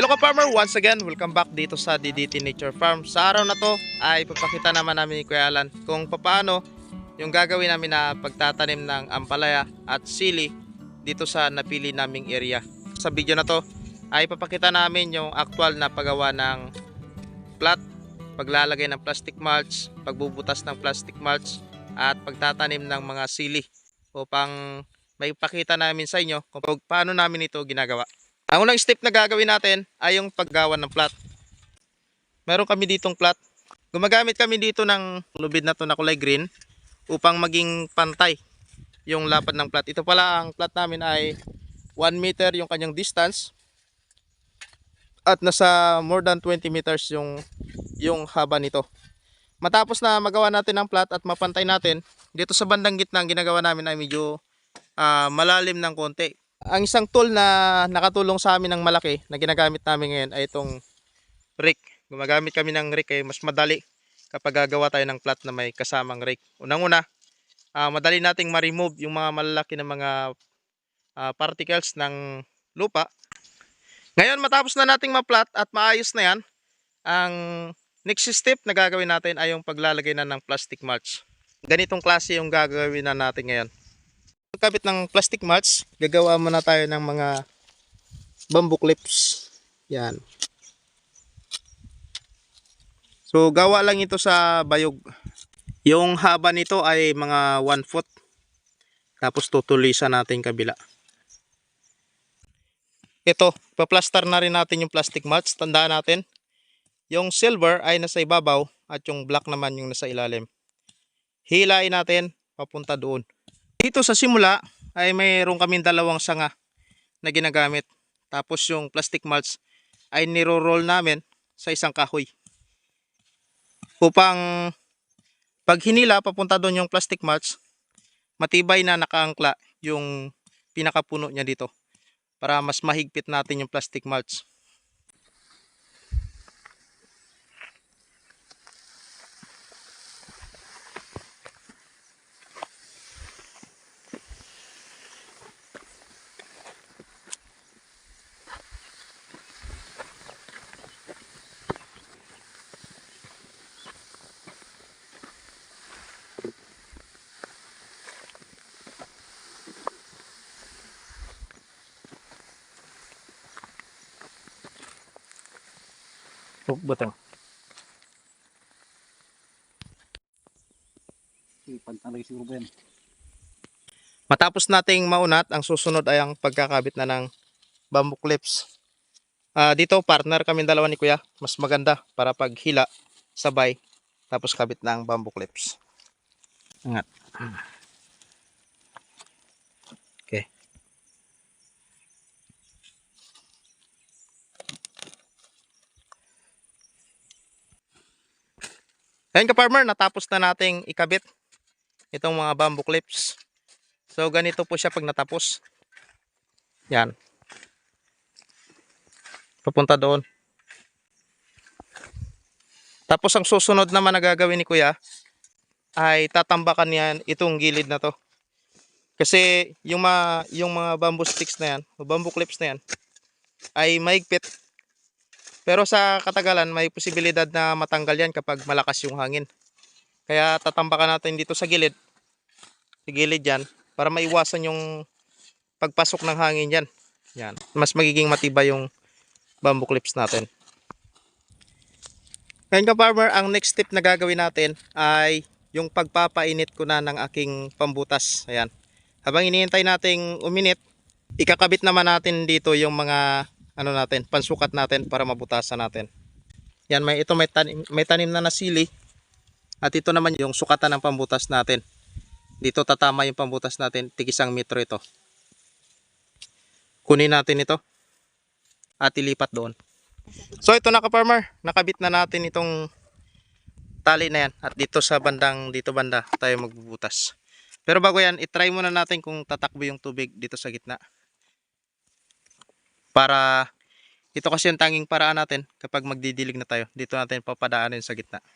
Hello ka farmer, once again, welcome back dito sa DDT Nature Farm. Sa araw na to ay papakita naman namin ni Kuya Alan kung paano yung gagawin namin na pagtatanim ng ampalaya at sili dito sa napili naming area. Sa video na to ay papakita namin yung actual na paggawa ng plot, paglalagay ng plastic mulch, pagbubutas ng plastic mulch at pagtatanim ng mga sili upang may pakita namin sa inyo kung paano namin ito ginagawa. Ang unang step na gagawin natin ay yung paggawa ng plat. Meron kami ditong plat. Gumagamit kami dito ng lubid na to na kulay green upang maging pantay yung lapad ng plat. Ito pala ang plat namin ay 1 meter yung kanyang distance at nasa more than 20 meters yung yung haba nito. Matapos na magawa natin ang plat at mapantay natin, dito sa bandang gitna ang ginagawa namin ay medyo ah, malalim ng konti ang isang tool na nakatulong sa amin ng malaki na ginagamit namin ngayon ay itong rake. Gumagamit kami ng rake ay mas madali kapag gagawa tayo ng plat na may kasamang rake. Unang-una, ah, madali nating ma-remove yung mga malalaki na mga ah, particles ng lupa. Ngayon, matapos na nating ma-plat at maayos na yan, ang next step na gagawin natin ay yung paglalagay na ng plastic mulch. Ganitong klase yung gagawin na natin ngayon pagkabit ng plastic mulch, gagawa muna tayo ng mga bamboo clips. Yan. So, gawa lang ito sa bayog. Yung haba nito ay mga 1 foot. Tapos tutulisan natin kabila. Ito, paplastar na rin natin yung plastic mulch. Tandaan natin, yung silver ay nasa ibabaw at yung black naman yung nasa ilalim. Hilain natin papunta doon. Dito sa simula ay mayroon kaming dalawang sanga na ginagamit. Tapos yung plastic mulch ay niro-roll namin sa isang kahoy. Upang pag hinila papunta doon yung plastic mulch, matibay na nakaangkla yung pinakapuno niya dito para mas mahigpit natin yung plastic mulch. Oh, butang. Pagtalagay siguro ba yan? Matapos nating maunat, ang susunod ay ang pagkakabit na ng bamboo clips. Ah, dito partner kami dalawa ni Kuya. Mas maganda para paghila sabay tapos kabit ng bamboo clips. Angat. Ayun ka farmer, natapos na nating ikabit itong mga bamboo clips. So ganito po siya pag natapos. Yan. Papunta doon. Tapos ang susunod naman na gagawin ni Kuya ay tatambakan niyan itong gilid na to. Kasi yung mga, yung mga bamboo sticks na yan, o bamboo clips na yan, ay mahigpit. Pero sa katagalan, may posibilidad na matanggal yan kapag malakas yung hangin. Kaya tatambakan natin dito sa gilid. Sa gilid yan, para maiwasan yung pagpasok ng hangin yan. Yan. Mas magiging matibay yung bamboo clips natin. Ngayon ka farmer, ang next step na gagawin natin ay yung pagpapainit ko na ng aking pambutas. Ayan. Habang iniintay nating uminit, ikakabit naman natin dito yung mga ano natin, pansukat natin para mabutasan natin. Yan, may ito may tanim, may tanim na nasili. At ito naman yung sukatan ng pambutas natin. Dito tatama yung pambutas natin, tigisang metro ito. Kunin natin ito at ilipat doon. So ito na ka-farmer, nakabit na natin itong tali na yan at dito sa bandang dito banda tayo magbubutas. Pero bago yan, itry muna natin kung tatakbo yung tubig dito sa gitna para ito kasi yung tanging paraan natin kapag magdidilig na tayo. Dito natin papadaanin sa gitna.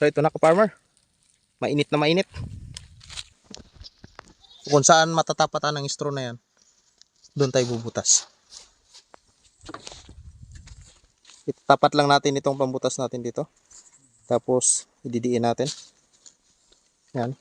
So ito na ka farmer. Mainit na mainit. Kung saan matatapatan ng straw na yan, doon tayo bubutas. Itapat lang natin itong pambutas natin dito. Tapos, ididiin natin. Yan.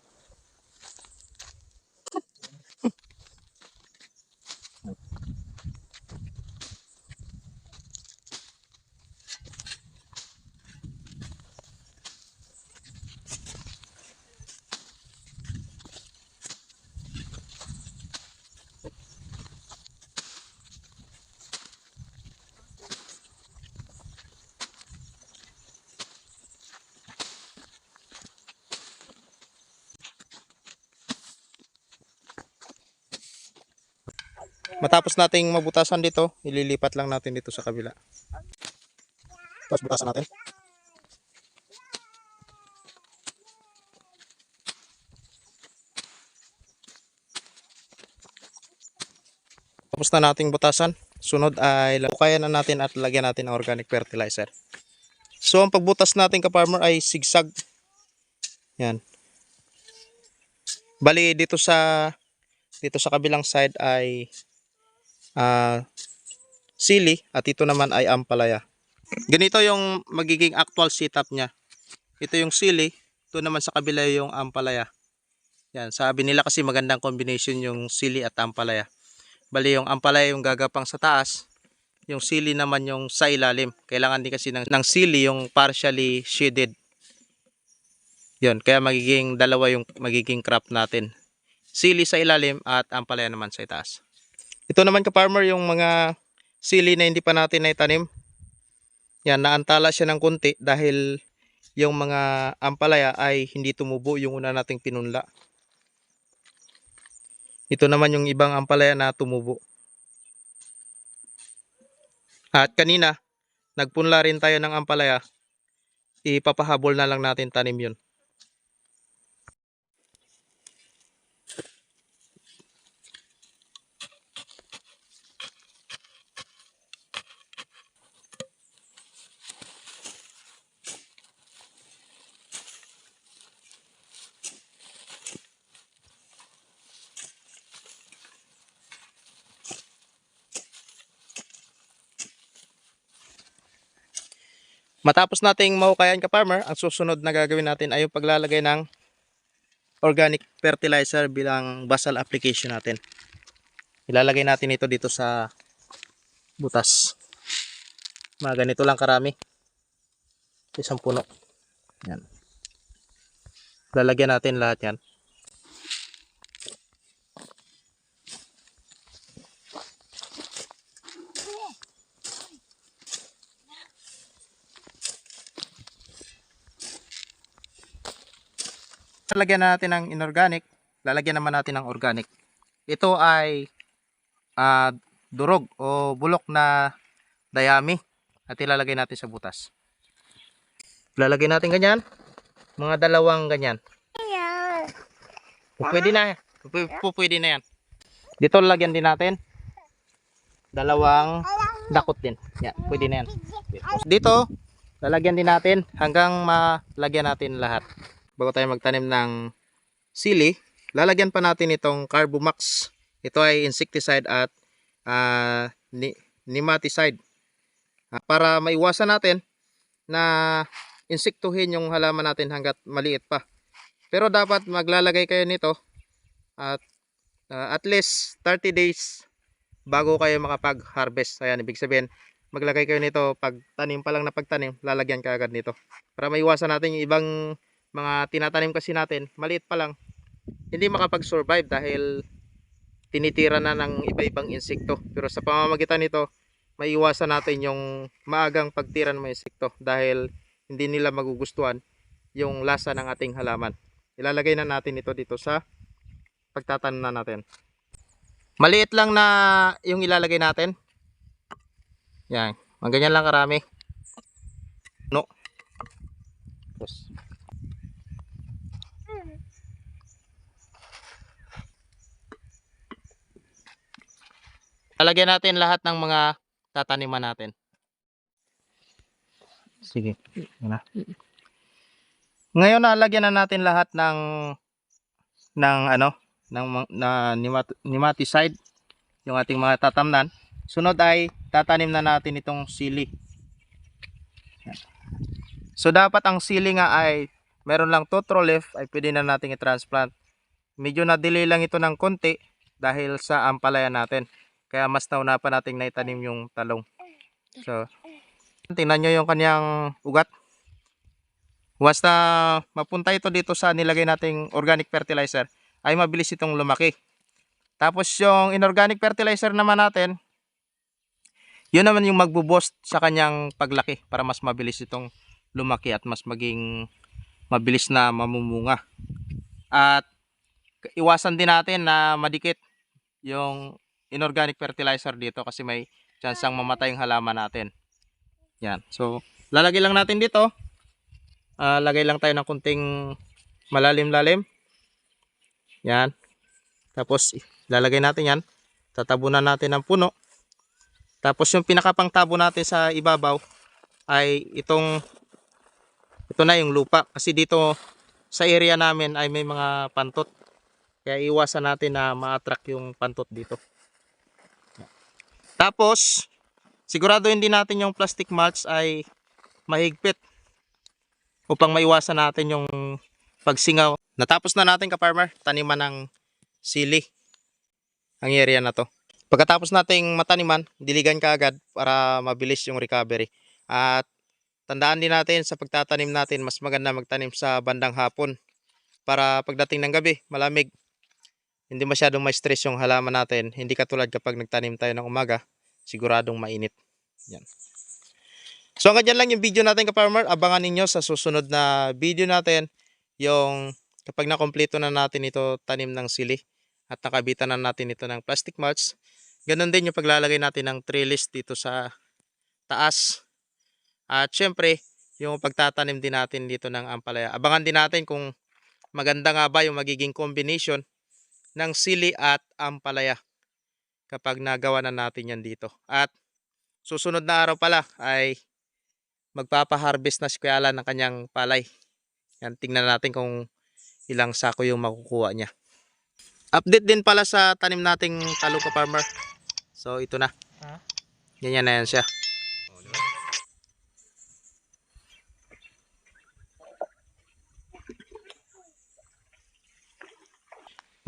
Matapos nating mabutasan dito, ililipat lang natin dito sa kabila. Tapos butasan natin. Tapos na nating butasan. Sunod ay lukayan na natin at lagyan natin ng organic fertilizer. So ang pagbutas natin ka-farmer ay sigsag. Yan. Bali dito sa dito sa kabilang side ay ah sili at ito naman ay ampalaya. Ganito yung magiging actual setup niya. Ito yung sili, ito naman sa kabila yung ampalaya. Yan, sabi nila kasi magandang combination yung sili at ampalaya. Bali yung ampalaya yung gagapang sa taas, yung sili naman yung sa ilalim. Kailangan din kasi ng, ng sili yung partially shaded. Yun, kaya magiging dalawa yung magiging crop natin. Sili sa ilalim at ampalaya naman sa itaas. Ito naman ka-farmer yung mga sili na hindi pa natin naitanim. Yan, naantala siya ng kunti dahil yung mga ampalaya ay hindi tumubo yung una nating pinunla. Ito naman yung ibang ampalaya na tumubo. At kanina, nagpunla rin tayo ng ampalaya. Ipapahabol na lang natin tanim yun. Matapos nating mahukayan ka farmer, ang susunod na gagawin natin ay yung paglalagay ng organic fertilizer bilang basal application natin. Ilalagay natin ito dito sa butas. Mga ganito lang karami. Isang puno. Yan. Lalagyan natin lahat yan. Lalagyan na natin ng inorganic, lalagyan naman natin ng organic. Ito ay ah, durog o bulok na dayami at ilalagay natin sa butas. Lalagay natin ganyan, mga dalawang ganyan. Pwede na, pwede na yan. Dito lalagyan din natin dalawang dakot din. Yan, pwede na yan. Dito, lalagyan din natin hanggang malagyan natin lahat bago tayo magtanim ng sili, lalagyan pa natin itong Carbomax. Ito ay insecticide at ah, ni nematicide. Ah, para maiwasan natin na insektuhin yung halaman natin hanggat maliit pa. Pero dapat maglalagay kayo nito at ah, at least 30 days bago kayo makapag-harvest. Ayan, ibig sabihin, maglagay kayo nito pag tanim pa lang na pagtanim, lalagyan ka agad nito. Para maiwasan natin yung ibang mga tinatanim kasi natin, maliit pa lang, hindi makapag-survive dahil tinitira na ng iba-ibang insekto. Pero sa pamamagitan nito, maiwasan natin yung maagang pagtira ng mga insekto dahil hindi nila magugustuhan yung lasa ng ating halaman. Ilalagay na natin ito dito sa pagtatanim na natin. Maliit lang na yung ilalagay natin. Yan. Ang ganyan lang karami. No. Tapos, Lalagyan natin lahat ng mga tataniman natin. Sige. Na. Ngayon nalagyan na natin lahat ng ng ano, ng na nemat- nematicide yung ating mga tatamnan. Sunod ay tatanim na natin itong sili. So dapat ang sili nga ay meron lang totro leaf ay pwede na nating i-transplant. Medyo na-delay lang ito ng konti dahil sa ampalaya natin. Kaya mas nauna pa nating naitanim yung talong. So, tingnan nyo yung kanyang ugat. Once na mapunta ito dito sa nilagay nating organic fertilizer, ay mabilis itong lumaki. Tapos yung inorganic fertilizer naman natin, yun naman yung magbo-boost sa kanyang paglaki para mas mabilis itong lumaki at mas maging mabilis na mamumunga. At iwasan din natin na madikit yung inorganic fertilizer dito kasi may chance ang mamatay yung halaman natin. Yan. So, lalagay lang natin dito. Ah, lagay lang tayo ng kunting malalim-lalim. Yan. Tapos, lalagay natin yan. Tatabunan natin ng puno. Tapos, yung pinakapangtabo natin sa ibabaw ay itong ito na yung lupa. Kasi dito sa area namin ay may mga pantot. Kaya iwasan natin na ma-attract yung pantot dito. Tapos, sigurado hindi natin yung plastic mulch ay mahigpit upang maiwasan natin yung pagsingaw. Natapos na natin ka-farmer, taniman ng sili ang area na to. Pagkatapos nating mataniman, diligan ka agad para mabilis yung recovery. At tandaan din natin sa pagtatanim natin, mas maganda magtanim sa bandang hapon para pagdating ng gabi, malamig. Hindi masyadong may stress yung halaman natin. Hindi katulad kapag nagtanim tayo ng umaga, siguradong mainit. Yan. So hanggang dyan lang yung video natin ka-farmer. Abangan ninyo sa susunod na video natin yung kapag nakompleto na natin ito tanim ng sili at nakabitan na natin ito ng plastic mulch. Ganon din yung paglalagay natin ng trellis dito sa taas. At syempre, yung pagtatanim din natin dito ng ampalaya. Abangan din natin kung maganda nga ba yung magiging combination ng sili at ampalaya kapag nagawa na natin yan dito. At susunod na araw pala ay magpapa-harvest na si Kuya Alan ng kanyang palay. Yan, tingnan natin kung ilang sako yung makukuha niya. Update din pala sa tanim nating taluka farmer. So ito na. Ganyan na yan siya.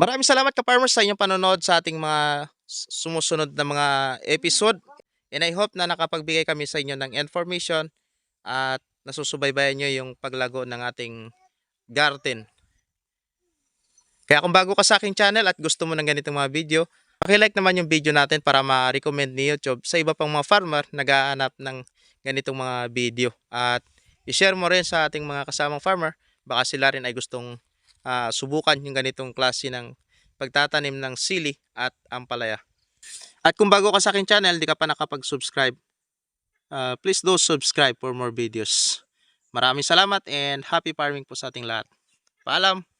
Maraming salamat ka farmers sa inyong panonood sa ating mga sumusunod na mga episode. And I hope na nakapagbigay kami sa inyo ng information at nasusubaybayan nyo yung paglago ng ating garden. Kaya kung bago ka sa aking channel at gusto mo ng ganitong mga video, pakilike naman yung video natin para ma-recommend ni YouTube sa iba pang mga farmer nagaanap ng ganitong mga video. At i-share mo rin sa ating mga kasamang farmer, baka sila rin ay gustong ah, subukan yung ganitong klase ng pagtatanim ng sili at ampalaya. At kung bago ka sa aking channel, di ka pa nakapag-subscribe, ah, please do subscribe for more videos. Maraming salamat and happy farming po sa ating lahat. Paalam!